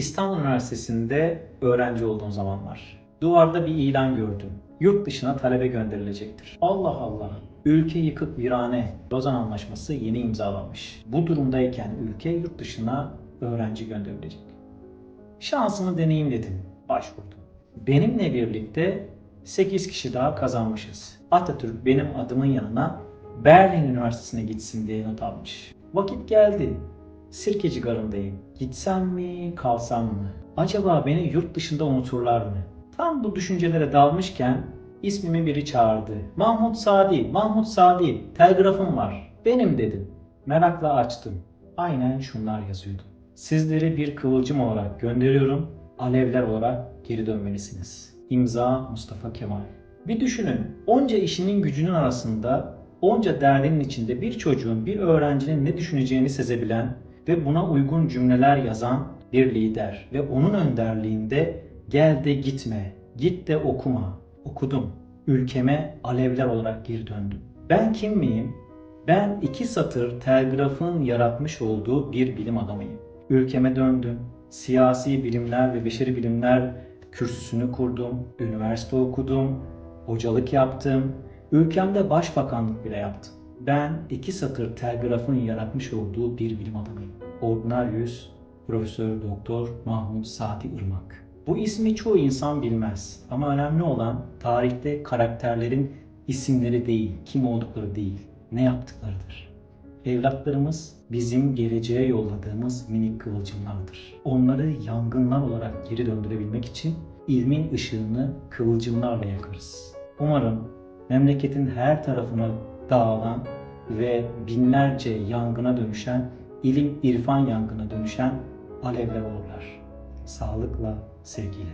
İstanbul Üniversitesi'nde öğrenci olduğum zamanlar. Duvarda bir ilan gördüm. Yurt dışına talebe gönderilecektir. Allah Allah. Ülke yıkık virane. Lozan Anlaşması yeni imzalanmış. Bu durumdayken ülke yurt dışına öğrenci gönderilecek. Şansımı deneyeyim dedim. Başvurdum. Benimle birlikte 8 kişi daha kazanmışız. Atatürk benim adımın yanına Berlin Üniversitesi'ne gitsin diye not almış. Vakit geldi. Sirkeci garındayım. Gitsem mi, kalsam mı? Acaba beni yurt dışında unuturlar mı? Tam bu düşüncelere dalmışken ismimi biri çağırdı. Mahmut Sadi, Mahmut Sadi, telgrafım var. Benim dedim. Merakla açtım. Aynen şunlar yazıyordu. Sizleri bir kıvılcım olarak gönderiyorum. Alevler olarak geri dönmelisiniz. İmza Mustafa Kemal. Bir düşünün. Onca işinin gücünün arasında, onca derdinin içinde bir çocuğun, bir öğrencinin ne düşüneceğini sezebilen ve buna uygun cümleler yazan bir lider ve onun önderliğinde gel de gitme, git de okuma. Okudum. Ülkeme alevler olarak geri döndüm. Ben kim miyim? Ben iki satır telgrafın yaratmış olduğu bir bilim adamıyım. Ülkeme döndüm. Siyasi bilimler ve beşeri bilimler kürsüsünü kurdum. Üniversite okudum. Hocalık yaptım. Ülkemde başbakanlık bile yaptım. Ben iki satır telgrafın yaratmış olduğu bir bilim adamıyım. Ordinarius Profesör Doktor Mahmut Sadi Irmak. Bu ismi çoğu insan bilmez ama önemli olan tarihte karakterlerin isimleri değil, kim oldukları değil, ne yaptıklarıdır. Evlatlarımız bizim geleceğe yolladığımız minik kıvılcımlardır. Onları yangınlar olarak geri döndürebilmek için ilmin ışığını kıvılcımlarla yakarız. Umarım memleketin her tarafına dağılan ve binlerce yangına dönüşen, ilim irfan yangına dönüşen alevler olurlar. Sağlıkla, sevgiyle.